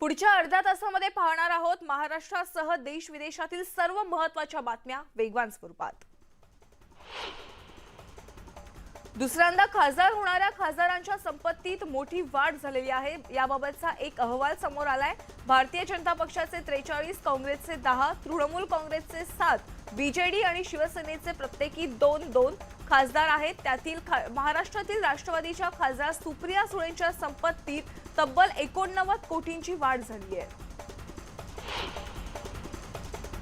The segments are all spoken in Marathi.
पुढच्या अर्ध्या तासामध्ये पाहणार आहोत महाराष्ट्रासह देश विदेशातील सर्व महत्त्वाच्या बातम्या वेगवान स्वरूपात. दुसऱ्यांदा खासदार होणाऱ्या खासदारांच्या संपत्तीत मोठी वाढ झालेली आहे. याबाबतचा एक अहवाल समोर आलाय. भारतीय जनता पक्षाचे त्रेचाळीस काँग्रेसचे दहा तृणमूल काँग्रेसचे सात बीजेडी आणि शिवसेनेचे प्रत्येकी दोन दोन खासदार आहेत. त्यातील खा- महाराष्ट्रातील राष्ट्रवादीच्या खासदार सुप्रिया सुळेंच्या संपत्तीत तब्बल एकोणनव्वद कोटींची वाढ झाली आहे.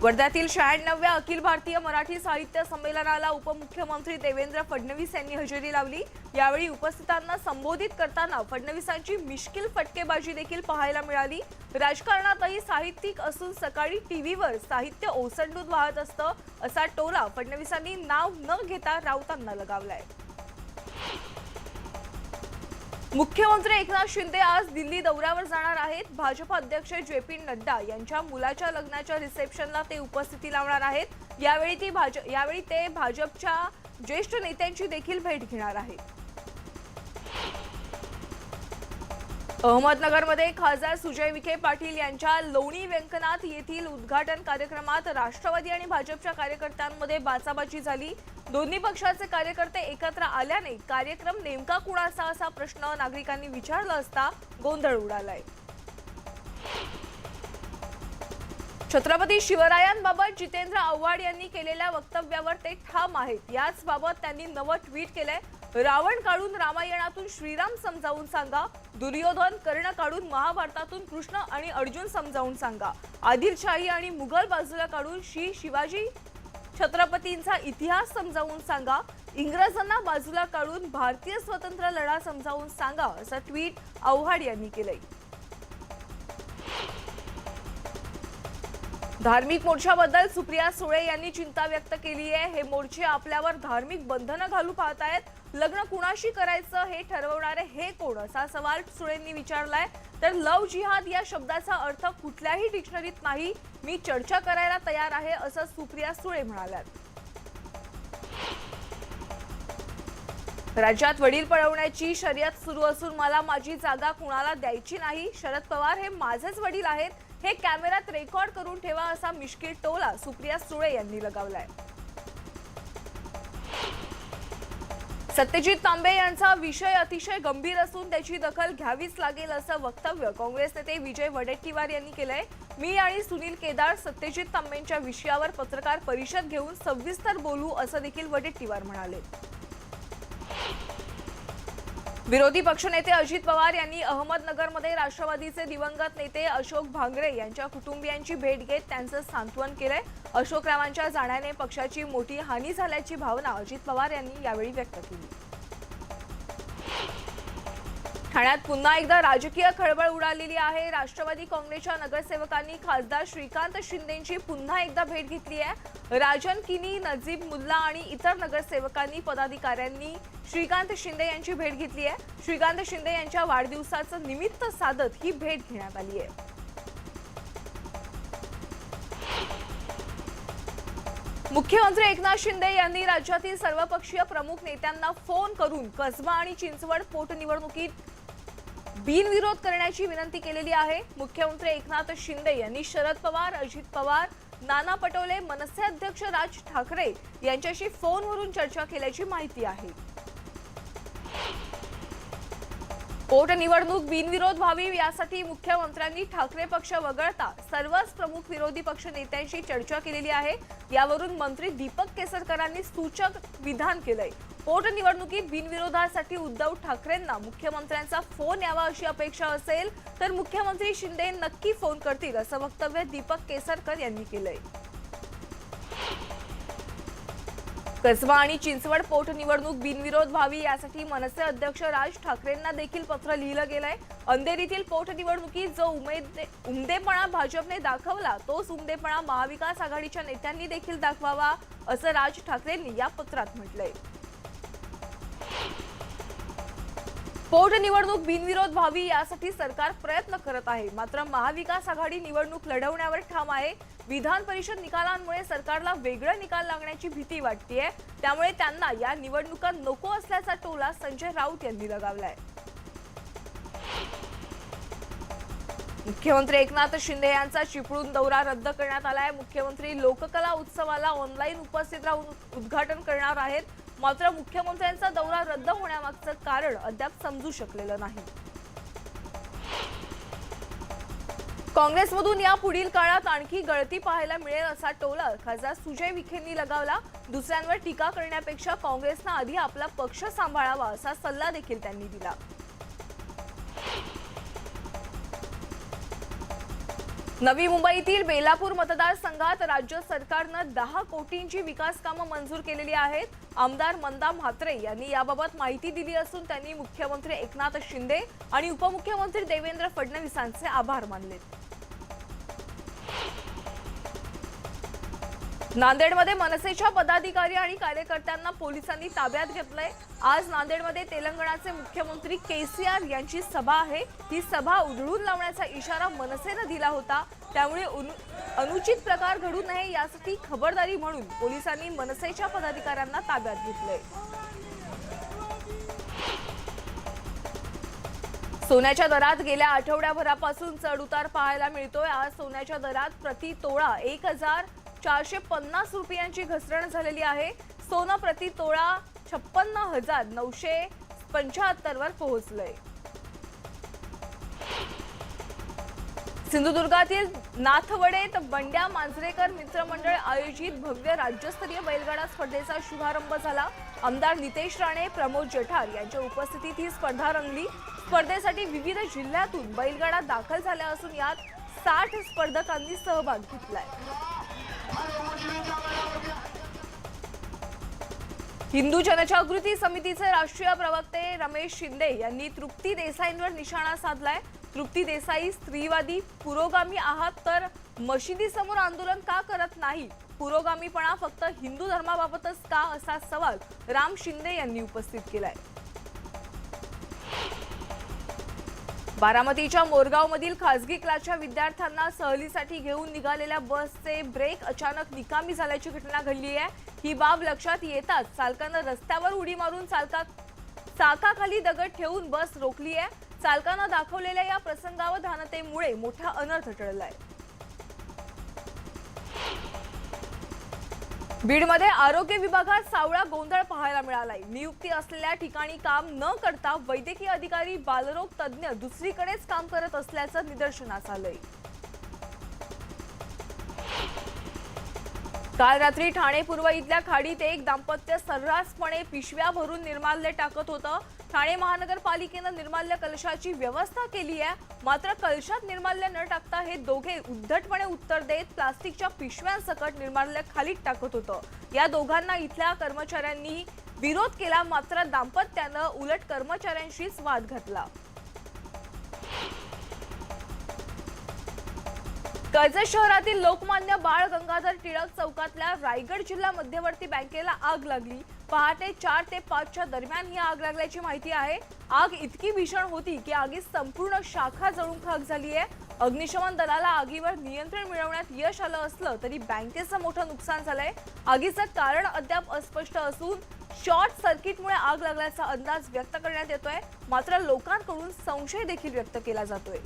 वर्ध्यातील शहाण्णव्या अखिल भारतीय मराठी साहित्य संमेलनाला उपमुख्यमंत्री देवेंद्र फडणवीस यांनी हजेरी लावली. यावेळी उपस्थितांना संबोधित करताना फडणवीसांची मिश्किल फटकेबाजी देखील पाहायला मिळाली. राजकारणातही साहित्यिक असून सकाळी टीव्हीवर साहित्य ओसंडून वाहत असतं असा टोला फडणवीसांनी नाव न घेता राऊतांना लगावलाय. मुख्यमंत्री एकनाथ शिंदे आज दिल्ली दौऱ्यावर जाणार आहेत. भाजप अध्यक्ष जे पी नड्डा यांच्या मुलाच्या लग्नाच्या रिसेप्शनला ते उपस्थिती लावणार आहेत. यावेळी ती भाज यावेळी ते भाजपच्या ज्येष्ठ नेत्यांची देखील भेट घेणार आहेत. अहमदनगरमध्ये खासदार सुजय विखे पाटील यांच्या लोणी व्यंकनाथ येथील उद्घाटन कार्यक्रमात राष्ट्रवादी आणि भाजपच्या कार्यकर्त्यांमध्ये बाचाबाची झाली. दोन्ही पक्षाचे कार्यकर्ते एकत्र आल्याने कार्यक्रम नेमका कुणाचा असा प्रश्न नागरिकांनी विचारला असता गोंधळ उडालाय. छत्रपती शिवरायांबाबत जितेंद्र आव्हाड यांनी केलेल्या वक्तव्यावर ते ठाम आहेत. याच बाबत त्यांनी नवं ट्विट केलंय. रावण काढून रामायणातून श्रीराम समजावून सांगा. दुर्योधन कर्ण काढून महाभारतातून कृष्ण आणि अर्जुन समजावून सांगा. आदिलशाही आणि मुघल बाजूला काढून श्री शिवाजी छत्रपतींचा इतिहास समजावून सांगा. इंग्रजांना बाजूला काढून भारतीय स्वतंत्र लढा समजावून सांगा असं ट्विट आव्हाड यांनी केलंय. धार्मिक मोर्चाबद्दल सुप्रिया सुळे यांनी चिंता व्यक्त केली आहे हे मोर्चे आपल्यावर धार्मिक बंधनं घालू पाहत आहेत लग्न कुणाशी करायचं हे ठरवणारे हे कोण? असा सवाल सुळेंनी विचारलाय. तर लव जिहाद या शब्दाचा अर्थ कुठल्याही डिक्शनरीत नाही. मी चर्चा करायला तयार आहे असं सुप्रिया सुळे म्हणाल्यात. राज्यात वडील पळवण्याची शर्यत सुरू असून मला माझी जागा कुणाला द्यायची नाही? शरद पवार हे माझेच वडील आहेत. हे कॅमेऱ्यात रेकॉर्ड करून ठेवा असा मिश्किल टोला सुप्रिया सुळे यांनी लगावलाय. सत्यजित तांबे यांचा विषय अतिशय गंभीर असून त्याची दखल घ्यावीच लागेल असं वक्तव्य काँग्रेस नेते विजय वडेट्टीवार यांनी केलंय. मी आणि सुनील केदार सत्यजित तांबेंच्या विषयावर पत्रकार परिषद घेऊन सविस्तर बोलू असं देखील वडेट्टीवार म्हणाले. विरोधी पक्षनेते अजित पवार यांनी अहमदनगरमध्ये राष्ट्रवादीचे दिवंगत नेते अशोक भांगरे यांच्या कुटुंबियांची भेट घेत त्यांचं सांत्वन केलंय. अशोकरावांच्या जाण्याने पक्षाची मोठी हानी झाल्याची भावना अजित पवार यांनी यावेळी व्यक्त केली. ठाण्यात पुन्हा एकदा राजकीय खळबळ उडालेली आहे. राष्ट्रवादी काँग्रेसच्या नगरसेवकांनी खासदार श्रीकांत शिंदेची पुन्हा एकदा भेट घेतली आहे. राजन किनी नजीब मुल्ला आणि इतर नगरसेवकांनी पदाधिकाऱ्यांनी श्रीकांत शिंदे यांची भेट घेतली आहे. श्रीकांत शिंदे यांच्या वाढदिवसाचं निमित्त साधत ही भेट घेण्यात आली आहे. मुख्यमंत्री एकनाथ शिंदे यांनी राज्यातील सर्वपक्षीय प्रमुख नेत्यांना फोन करून कसबा आणि चिंचवड पोटनिवडणुकीत बिनविरोध करण्याची विनंती केलेली आहे. मुख्यमंत्री एकनाथ शिंदे यांनी शरद पवार अजित पवार नाना पटोले मनसे अध्यक्ष राज ठाकरे यांच्याशी फोनवरून चर्चा केल्याची माहिती आहे. पोटनिवडणूक बिनविरोध व्हावी यासाठी मुख्यमंत्र्यांनी ठाकरे पक्ष वगळता सर्वच प्रमुख विरोधी पक्ष नेत्यांशी चर्चा केलेली आहे. यावरून मंत्री दीपक केसरकरांनी सूचक विधान केलंय. पोटनिवडणुकीत बिनविरोधासाठी उद्धव ठाकरेंना मुख्यमंत्र्यांचा फोन यावा अशी अपेक्षा असेल तर मुख्यमंत्री शिंदे नक्की फोन करतील असं वक्तव्य दीपक केसरकर यांनी केलंय. कसबा आणि चिंचवड पोटनिवडणूक बिनविरोध व्हावी यासाठी मनसे अध्यक्ष राज ठाकरेंना देखील पत्र लिहिलं गेलंय. अंधेरीतील पोटनिवडणुकीत जो उमेद उमदेपणा भाजपने दाखवला तोच उमदेपणा महाविकास आघाडीच्या नेत्यांनी देखील दाखवावा असं राज ठाकरेंनी या पत्रात म्हटलंय. पोटनिवडणूक बिनविरोध व्हावी यासाठी सरकार प्रयत्न करत आहे. मात्र महाविकास आघाडी निवडणूक लढवण्यावर ठाम आहे. विधान परिषद निकालांमुळे सरकारला वेगळा निकाल लागण्याची भीती वाटतीये. त्यामुळे त्यांना या निवडणुका नको असल्याचा टोला संजय राऊत यांनी लगावलाय. मुख्यमंत्री एकनाथ शिंदे यांचा चिपळूण दौरा रद्द करण्यात आलाय. मुख्यमंत्री लोककला उत्सवाला ऑनलाईन उपस्थित राहून उद्घाटन करणार आहेत. मात्र मुख्यमंत्र्यांचा दौरा रद्द होण्यामागचं कारण अद्याप समजू शकलेलं नाही. काँग्रेसमधून या पुढील काळात आणखी गळती पाहायला मिळेल असा टोला खासदार सुजय विखेंनी लगावला. दुसऱ्यांवर टीका करण्यापेक्षा काँग्रेसनं आधी आपला पक्ष सांभाळावा असा सल्ला देखील त्यांनी दिला. नवी मुंबईतील बेलापूर मतदारसंघात राज्य सरकारनं दहा कोटींची विकास कामं मंजूर केलेली आहेत. आमदार मंदा म्हात्रे यांनी याबाबत माहिती दिली असून त्यांनी मुख्यमंत्री एकनाथ शिंदे आणि उपमुख्यमंत्री देवेंद्र फडणवीसांचे आभार मानले नांदेडमध्ये मनसेच्या पदाधिकारी आणि कार्यकर्त्यांना पोलिसांनी ताब्यात घेतलंय. आज नांदेडमध्ये तेलंगणाचे मुख्यमंत्री केसीआर यांची सभा आहे. ही सभा उधळून लावण्याचा इशारा मनसेनं दिला होता. त्यामुळे अनुचित प्रकार घडू नये यासाठी खबरदारी म्हणून पोलिसांनी मनसेच्या पदाधिकाऱ्यांना ताब्यात घेतलंय. सोन्याच्या दरात गेल्या आठवड्याभरापासून चढ उतार पाहायला मिळतोय. आज सोन्याच्या दरात प्रति तोळा एक हजार चारशे पन्नास रुपयांची घसरण झालेली आहे. सोनं प्रति तोळा छप्पन्न हजार नऊशे पंच्याहत्तरवर पोहोचलंय. सिंधुदुर्गातील नाथवडेत बंड्या मांजरेकर मित्रमंडळ आयोजित भव्य राज्यस्तरीय बैलगाडा स्पर्धेचा शुभारंभ झाला. आमदार नितेश राणे प्रमोद जठार यांच्या उपस्थितीत ही स्पर्धा रंगली. स्पर्धेसाठी विविध जिल्ह्यातून बैलगाडा दाखल झाल्या असून यात साठ स्पर्धकांनी सहभाग घेतलाय. हिंदू जनजागृती समितीचे राष्ट्रीय प्रवक्ते रमेश शिंदे यांनी तृप्ती देसाईंवर निशाणा साधलाय. तृप्ती देसाई स्त्रीवादी पुरोगामी आहात तर मशिदीसमोर आंदोलन का करत नाही? पुरोगामीपणा फक्त हिंदू धर्माबाबतच का असा सवाल राम शिंदे यांनी उपस्थित केलाय. बारामतीच्या मोरगावमधील खासगी क्लासच्या विद्यार्थ्यांना सहलीसाठी घेऊन निघालेल्या बसचे ब्रेक अचानक निकामी झाल्याची घटना घडली आहे. ही बाब लक्षात येताच चालकानं रस्त्यावर उडी मारून चालका चाकाखाली दगड ठेवून बस रोखली आहे. चालकानं दाखवलेल्या या प्रसंगावधानतेमुळे मोठा अनर्थ टळलाय. बीडमध्ये आरोग्य विभागात सावळा गोंधळ पाहायला मिळालाय. नियुक्ती असलेल्या ठिकाणी काम न करता वैद्यकीय अधिकारी बालरोग तज्ज्ञ दुसरीकडेच काम करत असल्याचं निदर्शनास आलंय. काल रात्री ठाणे पूर्व इथल्या खाडीत एक दाम्पत्य सर्रासपणे पिशव्या भरून निर्माल्य टाकत होतं. ठाणे महानगरपालिकेनं निर्माल्य कलशाची व्यवस्था केली आहे. मात्र कलशात निर्माल्य न टाकता हे दोघे उद्धटपणे उत्तर देत प्लास्टिकच्या पिशव्यांसकट निर्माल्य खालीत टाकत होतं. या दोघांना इथल्या कर्मचाऱ्यांनी विरोध केला मात्र दाम्पत्यानं उलट कर्मचाऱ्यांशीच वाद घातला. कर्जत शहरातील लोकमान्य बाळ गंगाधर टिळक चौकातल्या रायगड जिल्हा मध्यवर्ती बँकेला आग लागली. पहाटे चार ते पाचच्या दरम्यान ही आग लागल्याची माहिती आहे. आग इतकी भीषण होती की आगीत संपूर्ण शाखा जळून खाक झाली आहे. अग्निशमन दलाला आगीवर नियंत्रण मिळवण्यात यश आलं असलं तरी बँकेचं मोठं नुकसान झालंय. आगीचं कारण अद्याप अस्पष्ट असून शॉर्ट सर्किटमुळे आग लागल्याचा अंदाज व्यक्त करण्यात येतोय. मात्र लोकांकडून संशय देखील व्यक्त केला जातोय.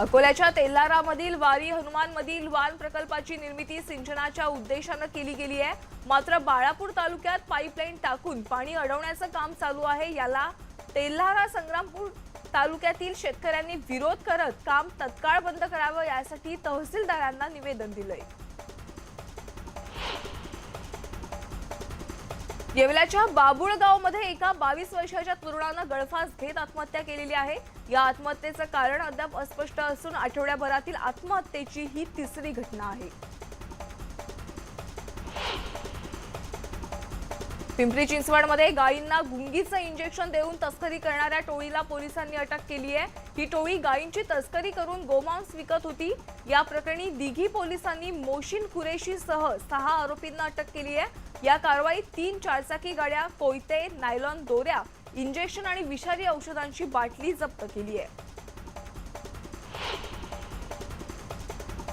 अकोल्याच्या तेल्हारामधील वारी हनुमानमधील वान प्रकल्पाची निर्मिती सिंचनाच्या उद्देशानं केली गेली आहे. मात्र बाळापूर तालुक्यात पाईपलाईन टाकून पाणी अडवण्याचं काम चालू आहे. याला तेल्हारा संग्रामपूर तालुक्यातील शेतकऱ्यांनी विरोध करत काम तत्काळ बंद करावं यासाठी तहसीलदारांना निवेदन दिलंय. येवल्याच्या बाबुळगावमध्ये एका बावीस वर्षाच्या तरुणानं गळफास घेत आत्महत्या केलेली आहे. या आत्महत्येचं कारण अद्याप अस्पष्ट असून आठवड्याभरातील आत्महत्येची ही तिसरी घटना आहे. पिंपरी चिंचवडमध्ये गायींना गुंगीचं इंजेक्शन देऊन तस्करी करणाऱ्या टोळीला पोलिसांनी अटक केली आहे. ही टोळी गायींची तस्करी करून गोमांस विकत होती. या प्रकरणी दिघी पोलिसांनी मोशीन कुरेशी सह सहा आरोपींना अटक केली आहे. या कारवाईत तीन चारचाकी गाड्या कोयते नायलॉन दोऱ्या इंजेक्शन आणि विषारी औषधांची बाटली जप्त केली आहे.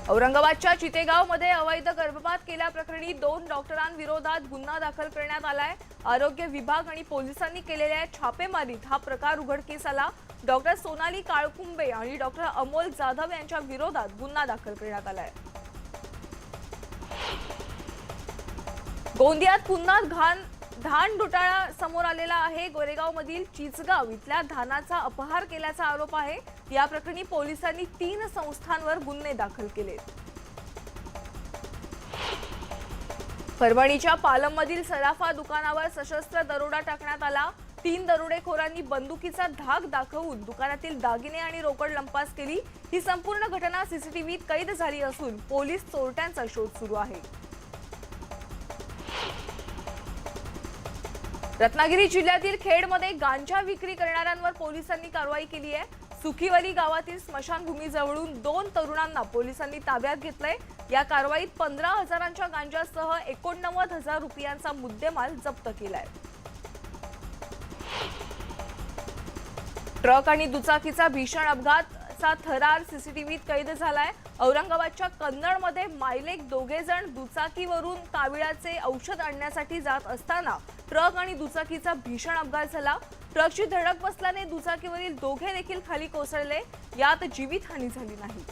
औरंगाबादच्या चितेगावमध्ये अवैध गर्भपात केल्याप्रकरणी दोन डॉक्टरांविरोधात गुन्हा दाखल करण्यात आलाय. आरोग्य विभाग आणि पोलिसांनी केलेल्या छापेमारीत हा प्रकार उघडकीस आला. डॉक्टर सोनाली काळकुंबे आणि डॉक्टर अमोल जाधव यांच्या विरोधात गुन्हा दाखल करण्यात आलाय. गोंदियात पुन्हा घाण धान घोटाळा समोर आलेला आहे. गोरेगाव मधील चिचगाव इथल्या धानाचा अपहार केल्याचा आरोप आहे. या प्रकरणी पोलिसांनी तीन संस्थांवर गुन्हे दाखल केले परभणीच्या पालममधील सराफा दुकानावर सशस्त्र दरोडा टाकण्यात आला. तीन दरोडेखोरांनी बंदुकीचा धाक दाखवून दुकानातील दागिने आणि रोकड लंपास केली. ही संपूर्ण घटना सीसीटीव्हीत कैद झाली असून पोलीस चोरट्यांचा शोध सुरू आहे. रत्नागिरी जिल्ह्यातील खेडमध्ये गांजा विक्री करणाऱ्यांवर पोलिसांनी कारवाई केली आहे. सुखीवली गावातील स्मशानभूमीजवळून दोन तरुणांना पोलिसांनी ताब्यात घेतलंय. या कारवाईत पंधरा हजारांच्या गांजासह एकोणनव्वद हजार रुपयांचा मुद्देमाल जप्त केलाय. ट्रक आणि दुचाकीचा भीषण अपघातचा थरार सीसीटीव्हीत कैद झालाय. औरंगाबादच्या कन्नडमध्ये मायलेक दोघे जण दुचाकीवरून काविळाचे औषध आणण्यासाठी जात असताना ट्रक आणि दुचाकीचा भीषण अपघात झाला. ट्रकची धडक बसल्याने दुचाकीवरील दोघे देखील खाली कोसळले. यात जीवितहानी झाली नाही.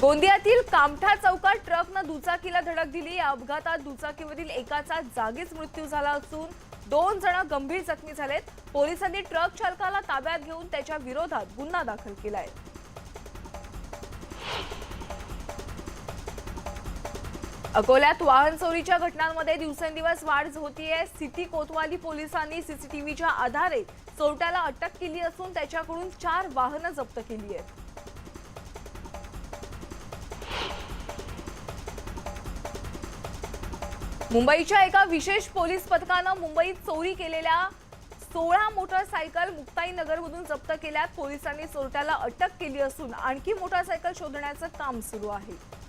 गोंदियातील कामठा चौकात ट्रकनं दुचाकीला धडक दिली. या अपघातात दुचाकीवरील एकाचा जागीच मृत्यू झाला असून दोन जण गंभीर जखमी झालेत. पोलिसांनी ट्रक चालकाला ताब्यात घेऊन त्याच्या विरोधात गुन्हा दाखल केलाय. अकोल्यात वाहन चोरीच्या घटनांमध्ये दिवसेंदिवस वाढ होतीये. सिटी कोतवाली पोलिसांनी सीसीटीव्हीच्या आधारे चोरट्याला अटक केली असून त्याच्याकडून चार वाहनं जप्त केली आहेत मुंबईच्या एका विशेष पोलीस पथकानं मुंबईत चोरी केलेल्या सोळा मोटारसायकल मुक्ताईनगरमधून जप्त केल्यात. पोलिसांनी चोरट्याला अटक केली असून आणखी मोटारसायकल शोधण्याचं काम सुरू आहे.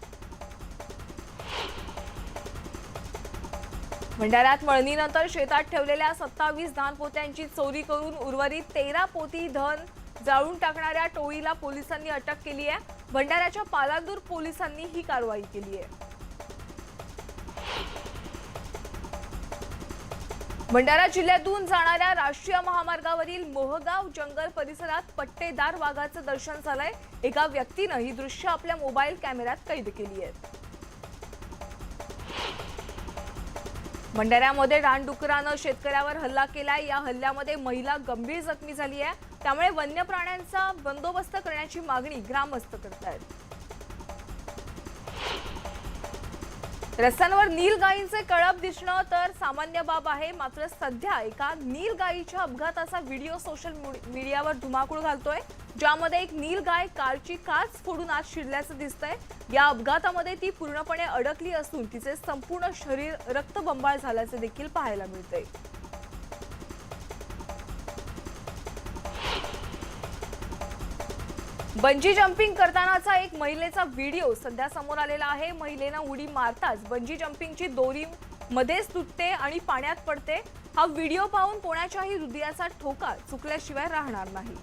भंडाऱ्यात मळणीनंतर शेतात ठेवलेल्या सत्तावीस धानपोत्यांची चोरी करून उर्वरित तेरा पोती धन जाळून टाकणाऱ्या टोळीला पोलिसांनी अटक केली आहे. भंडाऱ्याच्या पालांदूर पोलिसांनी ही कारवाई केली आहे. भंडारा जिल्ह्यातून जाणाऱ्या राष्ट्रीय महामार्गावरील मोहगाव जंगल परिसरात पट्टेदार वाघाचं दर्शन झालंय. एका व्यक्तीनं ही दृश्य आपल्या मोबाईल कॅमेऱ्यात कैद केली आहेत भंडाऱ्यामध्ये रानडुकरानं शेतकऱ्यावर हल्ला केलाय. या हल्ल्यामध्ये महिला गंभीर जखमी झाली आहे. त्यामुळे वन्य प्राण्यांचा बंदोबस्त करण्याची मागणी ग्रामस्थ करतायत. रस्त्यांवर नीलगायींचे कळप दिसणं तर सामान्य बाब आहे. मात्र सध्या एका नीलगायीच्या अपघाताचा व्हिडिओ सोशल मीडियावर धुमाकूळ घालतोय. ज्यामध्ये एक नीलगाय कारची काच फोडून आत शिरल्याचं दिसतंय. या अपघातामध्ये ती पूर्णपणे अडकली असून तिचे संपूर्ण शरीर रक्तबंबाळ झाल्याचे देखील पाहायला मिळते बंजी जम्पिंग करतानाचा एक महिलेचा व्हिडिओ सध्या समोर आलेला आहे. महिलेनं उडी मारताच बंजी जम्पिंगची दोरी मध्येच तुटते आणि पाण्यात पडते. हा व्हिडिओ पाहून कोणाच्याही हृदयाचा ठोका चुकल्याशिवाय राहणार नाही.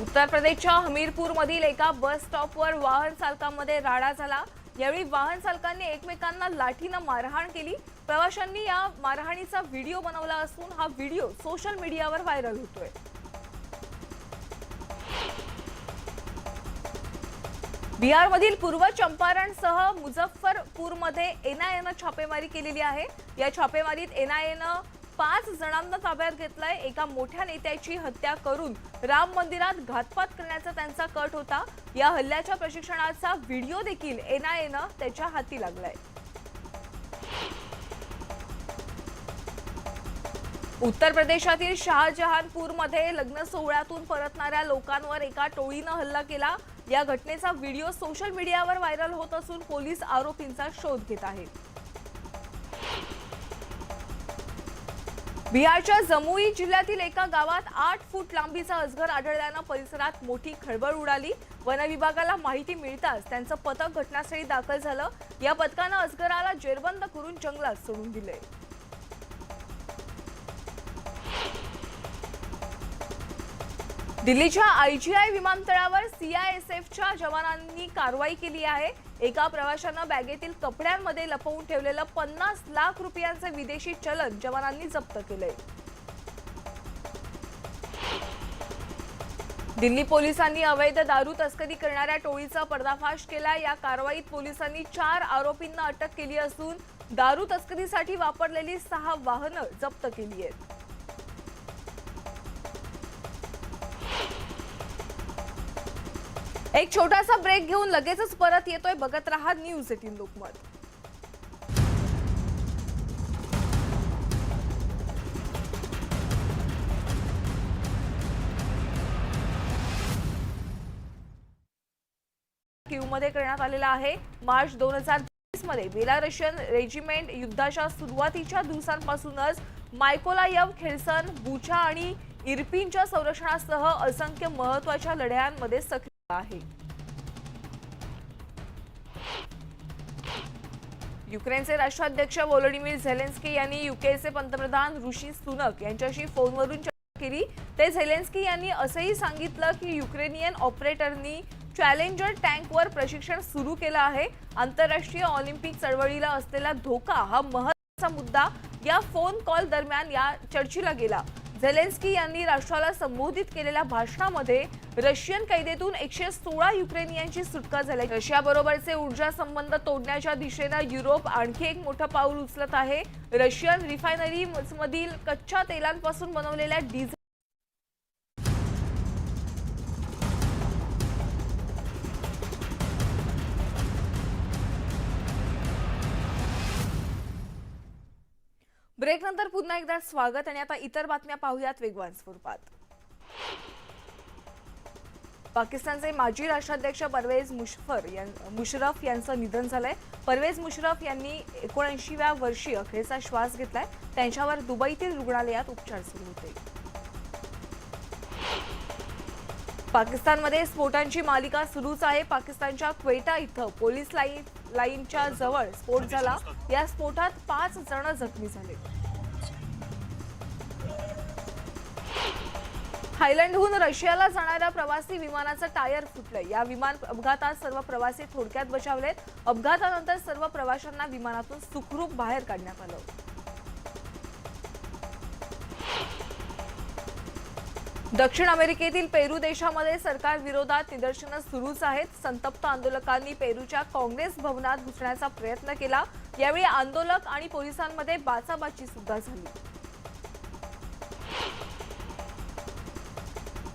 उत्तर प्रदेशच्या हमीरपूरमधील एका बस स्टॉपवर वाहन चालकांमध्ये राडा झाला. यावेळी वाहन चालकांनी एकमेकांना लाठीनं मारहाण केली. प्रवाशांनी या मारहाणीचा व्हिडिओ बनवला असून हा व्हिडिओ सोशल मीडियावर व्हायरल होतोय. बिहारमधील पूर्व चंपारणसह मुझफ्फरपूरमध्ये एनआयएनं छापेमारी केलेली आहे. या छापेमारीत एनआयएनं पाच जणांना ताब्यात घेतलाय. एका मोठ्या नेत्याची हत्या करून राम मंदिरात घातपात करण्याचा त्यांचा कट होता. या हल्ल्याच्या प्रशिक्षणाचा व्हिडिओ देखील एनआयएनं त्याच्या हाती लागलाय. उत्तर प्रदेशातील शहाजहानपूरमध्ये लग्न सोहळ्यातून परतणाऱ्या लोकांवर एका टोळीनं हल्ला केला. या घटनेचा व्हिडिओ सोशल मीडियावर व्हायरल होत असून पोलीस आरोपींचा शोध घेत आहेत. बिहारच्या जमुई जिल्ह्यातील एका गावात आठ फूट लांबीचा अजगर आढळल्यानं परिसरात मोठी खळबळ उडाली. वनविभागाला माहिती मिळताच त्यांचं पथक घटनास्थळी दाखल झालं. या पथकानं अजगराला जेरबंद करून जंगलात सोडून दिले दिल्लीच्या आयजीआय विमानतळावर सीआयएसएफच्या जवानांनी कारवाई केली आहे. एका प्रवाशानं बॅगेतील कपड्यांमध्ये लपवून ठेवलेलं पन्नास लाख रुपयांचे विदेशी चलन जवानांनी जप्त केलंय. दिल्ली पोलिसांनी अवैध दारू तस्करी करणाऱ्या टोळीचा पर्दाफाश केला. या कारवाईत पोलिसांनी चार आरोपींना अटक केली असून दारू तस्करीसाठी वापरलेली सहा वाहनं जप्त केली आहेत. एक छोटासा ब्रेक घेऊन लगेचच परत येतोय. बघत रहा न्यूज एटीन लोकमत मध्ये करण्यात आलेला आहे. मार्च दोन हजारमध्ये बेलारशियन रेजिमेंट युद्धाच्या सुरुवातीच्या दिवसांपासूनच मायकोलायव खेळसन बुचा आणि इरपिनच्या संरक्षणासह असंख्य महत्त्वाच्या लढ्यांमध्ये सक्रिय आहे. युक्रेनचे राष्ट्राध्यक्ष व्होलोडिमीर झेलेन्स्की यांनी युकेचे पंतप्रधान ऋषी सुनक यांच्याशी फोनवरून चर्चा केली. ते झेलेन्स्की यांनी असंही सांगितलं की युक्रेनियन ऑपरेटरनी चॅलेंजर टँकवर प्रशिक्षण सुरू केलं आहे. आंतरराष्ट्रीय ऑलिम्पिक चळवळीला असलेला धोका हा महत्त्वाचा मुद्दा या फोन कॉल दरम्यान या चर्चेला गेला. झेलेन्स्की यांनी राष्ट्राला संबोधित केलेल्या भाषणामध्ये रशियन कैदेतून एकशे सोळा युक्रेनियांची सुटका झाली. रशियाबरोबरचे ऊर्जा संबंध तोडण्याच्या दिशेनं युरोप आणखी एक मोठं पाऊल उचलत आहे. रशियन रिफायनरी मधील कच्च्या तेलांपासून बनवलेल्या डिझेल ब्रेक नंतर पुन्हा एकदा स्वागत आणि आता इतर बातम्या पाहूयात वेगवान स्वरूपात. पाकिस्तानचे माजी राष्ट्राध्यक्ष परवेज मुशफर यां- मुशरफ यांचं निधन झालंय. परवेज मुशरफ यांनी एकोणऐंशीव्या वर्षी अखेरचा श्वास घेतलाय. त्यांच्यावर दुबईतील रुग्णालयात उपचार सुरू होते. पाकिस्तानमध्ये स्फोटांची मालिका सुरूच आहे. पाकिस्तानच्या क्वेटा इथं पोलीस लाईन लाईनच्या जवळ स्फोट झाला. या स्फोटात पाच जण जखमी झाले. थायलंडहून रशियाला जाणाऱ्या प्रवासी विमानाचं टायर फुटलंय. या विमान अपघातात सर्व प्रवासी थोडक्यात बचावलेत. अपघातानंतर सर्व प्रवाशांना विमानातून सुखरूप बाहेर काढण्यात आलं. दक्षिण अमेरिकेतील पेरू देशामध्ये सरकार विरोधात निदर्शनं सुरूच आहेत. संतप्त आंदोलकांनी पेरूच्या काँग्रेस भवनात घुसण्याचा प्रयत्न केला. यावेळी आंदोलक आणि पोलिसांमध्ये बाचाबाची सुद्धा झाली.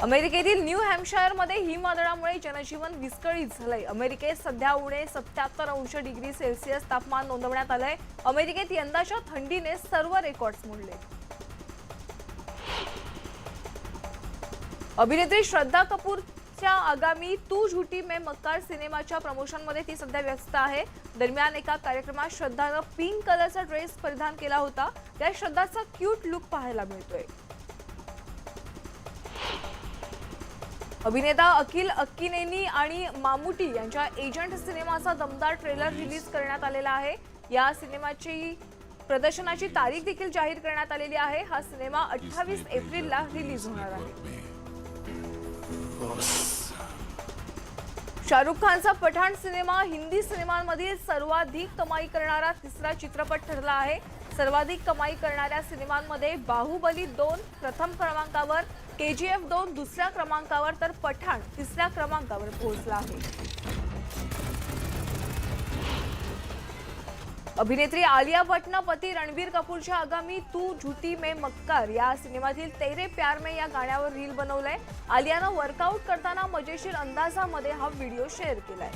अमेरिकेतील न्यू हॅम्पशायरमध्ये हिमवादळामुळे जनजीवन विस्कळीत झालंय. अमेरिकेत सध्या उणे सत्याहत्तर अंश डिग्री सेल्सिअस तापमान नोंदवण्यात आलंय. अमेरिकेत यंदाच्या थंडीने सर्व रेकॉर्ड्स मोडले. अभिनेत्री श्रद्धा कपूरच्या आगामी तू झुटी मे मक्कार सिनेमाच्या प्रमोशनमध्ये ती सध्या व्यस्त आहे. दरम्यान एका कार्यक्रमात श्रद्धानं पिंक कलरचा ड्रेस परिधान केला होता. त्या श्रद्धाचा क्यूट लुक पाहायला मिळतोय. अभिनेता अखिल अक्किनेनी आणि मामुटी यांच्या एजंट सिनेमाचा दमदार ट्रेलर रिलीज करण्यात आलेला आहे. या सिनेमाची प्रदर्शनाची तारीख देखील जाहीर करण्यात आलेली आहे. हा सिनेमा अठ्ठावीस एप्रिलला रिलीज होणार आहे. शाहरुख खानचा पठाण सिनेमा हिंदी सिनेमांमधील सर्वाधिक कमाई करणारा तिसरा चित्रपट ठरला आहे. सर्वाधिक कमाई करणाऱ्या सिनेमांमध्ये बाहुबली दोन प्रथम क्रमांकावर के जी एफ दोन दुसऱ्या क्रमांकावर तर पठाण तिसऱ्या क्रमांकावर पोहोचला आहे. अभिनेत्री आलिया भट्टनं पती रणबीर कपूरच्या आगामी तू झुटी मे मक्कार या सिनेमातील तेरे प्यार मे या गाण्यावर रील बनवलंय. आलियानं वर्कआउट करताना मजेशीर अंदाजामध्ये हा व्हिडिओ शेअर केलाय.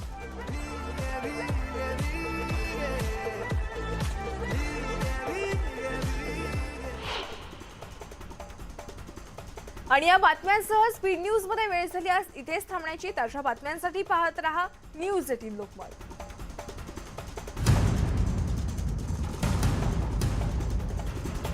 आणि या बातम्यांसह स्पीड न्यूजमध्ये वेळ झाली आज इथेच थांबण्याची ताज्या बातम्यांसाठी पाहत रहा न्यूज एटीन लोकमत.